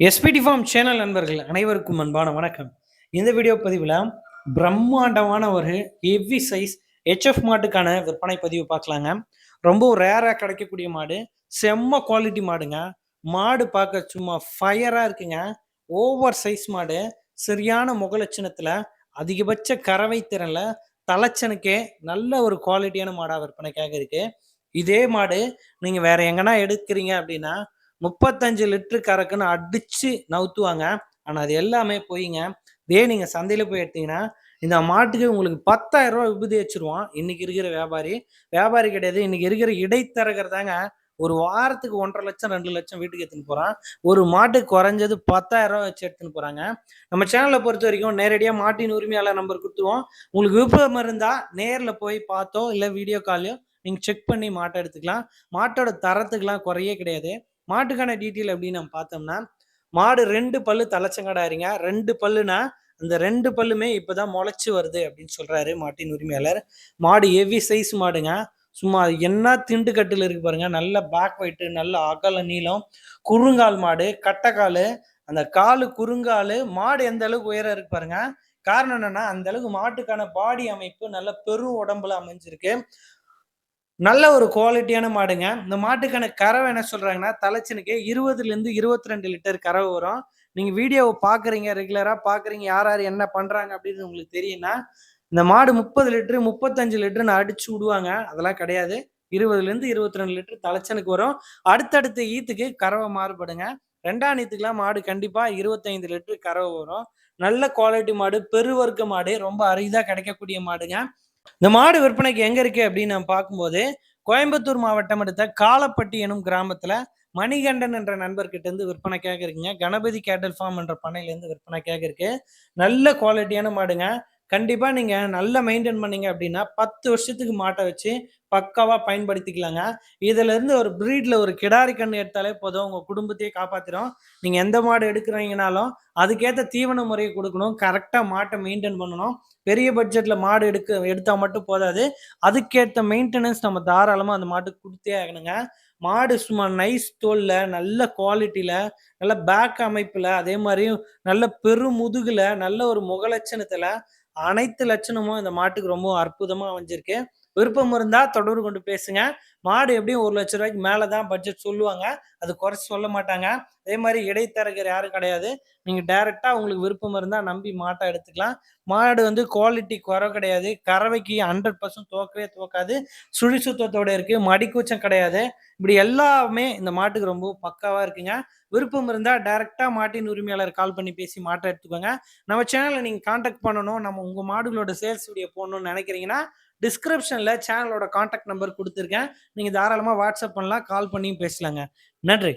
SPD form channel நண்பர்கள் அனைவருக்கும் அன்பான வணக்கம். இந்த வீடியோ பதிவில் பிரம்மாண்டமான ஒரு ஹெவி சைஸ் ஹெச்எஃப் மாட்டுக்கான விற்பனை பதிவு பார்க்கலாங்க. ரொம்ப ரேராக கிடைக்கக்கூடிய மாடு செம்ம குவாலிட்டி மாடுங்க. மாடு பார்க்க சும்மா ஃபயராக இருக்குங்க. ஓவர் சைஸ் மாடு சரியான முகலட்சணத்தில் அதிகபட்ச கறவை திறனில் தலைச்சனுக்கே நல்ல ஒரு குவாலிட்டியான மாடாக விற்பனைக்காக இருக்குது இதே மாடு நீங்கள் வேற எங்கன்னா எடுக்கிறீங்க அப்படின்னா முப்பத்தஞ்சு லிட்டரு கறக்குன்னு அடிச்சு நவுத்துவாங்க. ஆனால் அது எல்லாமே போயிங்க. இதே நீங்கள் சந்தையில் போய் எடுத்தீங்கன்னா இந்த மாட்டுக்கு உங்களுக்கு பத்தாயிரம் ரூபா விபதி வச்சிருவான் இன்னைக்கு இருக்கிற வியாபாரி. வியாபாரி கிடையாது. இன்னைக்கு இருக்கிற இடைத்தரகர் தாங்க ஒரு வாரத்துக்கு ஒன்றரை லட்சம் ரெண்டு லட்சம் வீட்டுக்கு எடுத்துன்னு போகிறான் ஒரு மாட்டுக்கு குறைஞ்சது பத்தாயிரம் ரூபா வச்சு எடுத்துன்னு போகிறாங்க நம்ம சேனலை பொறுத்த வரைக்கும் நேரடியாக மாட்டின் உரிமையாளர் நம்பர் கொடுத்துருவோம். உங்களுக்கு விருப்பம் இருந்தால் நேரில் போய் பார்த்தோ இல்லை வீடியோ காலையோ நீங்கள் செக் பண்ணி மாட்டை எடுத்துக்கலாம். மாட்டோட தரத்துக்கெலாம் குறையே கிடையாது. மாட்டுக்கான டீட்டெயில் அப்படின்னு நம்ம பார்த்தோம்னா மாடு ரெண்டு பல்லு தலைச்சங்கடாருங்க ரெண்டு பல்லுனா அந்த ரெண்டு பல்லுமே இப்போதான் முளைச்சு வருது அப்படின்னு சொல்றாரு மாட்டின் உரிமையாளர். மாடு ஹெவி சைஸ் மாடுங்க. சும்மா என்ன திண்டு கட்டில் இருக்கு பாருங்க. நல்ல பேக் ஒயிட்டு நல்ல அகல நீளம் குறுங்கால் மாடு கட்டைக்கால். அந்த காலு குறுங்கால் மாடு எந்த அளவுக்கு உயரம் இருக்கு பாருங்க. காரணம் என்னன்னா அந்த அளவுக்கு மாட்டுக்கான பாடி அமைப்பு நல்ல பெரும் உடம்புல அமைஞ்சிருக்கு. நல்ல ஒரு குவாலிட்டியான மாடுங்க. இந்த மாட்டுக்கான கறவை என்ன சொல்றாங்கன்னா தலைச்சனுக்கு இருபதுல இருந்து இருபத்தி ரெண்டு லிட்டர் கறவை வரும். நீங்க வீடியோவை பாக்குறீங்க ரெகுலரா பாக்குறீங்க யார் யார் என்ன பண்றாங்க அப்படின்னு உங்களுக்கு தெரியும்னா இந்த மாடு முப்பது லிட்டரு முப்பத்தஞ்சு லிட்டர்னு அடிச்சு விடுவாங்க. அதெல்லாம் கிடையாது. இருபதுல இருந்து இருபத்தி ரெண்டு லிட்டர் தலைச்சனுக்கு வரும். அடுத்தடுத்த ஈத்துக்கு கறவை மாறுபடுங்க. ரெண்டாம் ஈத்துக்குலாம் மாடு கண்டிப்பா இருபத்தைந்து லிட்டர் கறவை வரும். நல்ல குவாலிட்டி மாடு பெருவர்க்க மாடு ரொம்ப அரிதா கிடைக்கக்கூடிய மாடுங்க. இந்த மாடு விற்பனைக்கு எங்க இருக்கு அப்படின்னு நம்ம பார்க்கும்போது கோயம்புத்தூர் மாவட்டம் அடுத்த காலப்பட்டி எனும் கிராமத்துல மணிகண்டன் என்ற நண்பர்கிட்ட இருந்து விற்பனைக்காக இருக்குங்க. கணபதி கேட்டல் ஃபார்ம் என்ற பண்ணையிலேருந்து விற்பனைக்காக இருக்கு. நல்ல குவாலிட்டியான மாடுங்க. கண்டிப்பா நீங்க நல்லா மெயின்டைன் பண்ணீங்க அப்படின்னா பத்து வருஷத்துக்கு மாட்டை வச்சு பக்காவா பயன்படுத்திக்கலாங்க. இதுல இருந்து ஒரு பிரீட்ல ஒரு கிடாரி கண்ணு எடுத்தாலே போதும். உங்க குடும்பத்தையே காப்பாத்திரும். நீங்க எந்த மாடு எடுக்கிறீங்கனாலும் அதுக்கேற்ற தீவன முறையை கொடுக்கணும். கரெக்டா மாட்டை மெயின்டைன் பண்ணணும். பெரிய பட்ஜெட்ல மாடு எடுக்க எடுத்தா மட்டும் போதாது. அதுக்கேற்ற மெயின்டெனன்ஸ் நம்ம தாராளமா அந்த மாட்டுக்கு கொடுத்தே ஆகணுங்க. மாடு சும்மா நைஸ் தோல்ல நல்ல குவாலிட்டியில நல்ல பேக் அமைப்புல அதே மாதிரி நல்ல பெருமுதுகுல நல்ல ஒரு முகலட்சணத்துல அனைத்து லட்சணமும் இந்த மாட்டுக்கு ரொம்ப அற்புதமா அமைஞ்சிருக்கு. விருப்பம் இருந்தால் தொடர்பு கொண்டு பேசுங்க. மாடு எப்படியும் ஒரு லட்ச ரூபாய்க்கு மேலே தான் பட்ஜெட் சொல்லுவாங்க. அது குறைச்சி சொல்ல மாட்டாங்க. அதே மாதிரி இடைத்தரகர் யாரும் கிடையாது. நீங்கள் டைரெக்டாக உங்களுக்கு விருப்பம் இருந்தால் நம்பி மாட்டை எடுத்துக்கலாம். மாடு வந்து குவாலிட்டி குறை கிடையாது. கறவைக்கு ஹண்ட்ரட் பர்சன்ட் துவக்கவே துவக்காது. சுழி சுத்தத்தோடு இருக்குது மடிக்கூச்சம் கிடையாது. இப்படி எல்லாமே இந்த மாட்டுக்கு ரொம்ப பக்காவாக இருக்குங்க. விருப்பம் இருந்தால் டைரெக்டாக மாட்டின் உரிமையாளர் கால் பண்ணி பேசி மாட்டை எடுத்துக்கோங்க. நம்ம சேனலில் நீங்கள் காண்டாக்ட் பண்ணணும். நம்ம உங்கள் மாடுகளோட சேல்ஸ் வீடியோ போடணும்னு நினைக்கிறீங்கன்னா டிஸ்கிரிப்ஷனில் சேனலோட காண்டாக்ட் நம்பர் கொடுத்துருக்கேன். நீங்கள் தாராளமாக வாட்ஸ்அப் பண்ணலாம் கால் பண்ணியும் பேசலாங்க. நன்றி.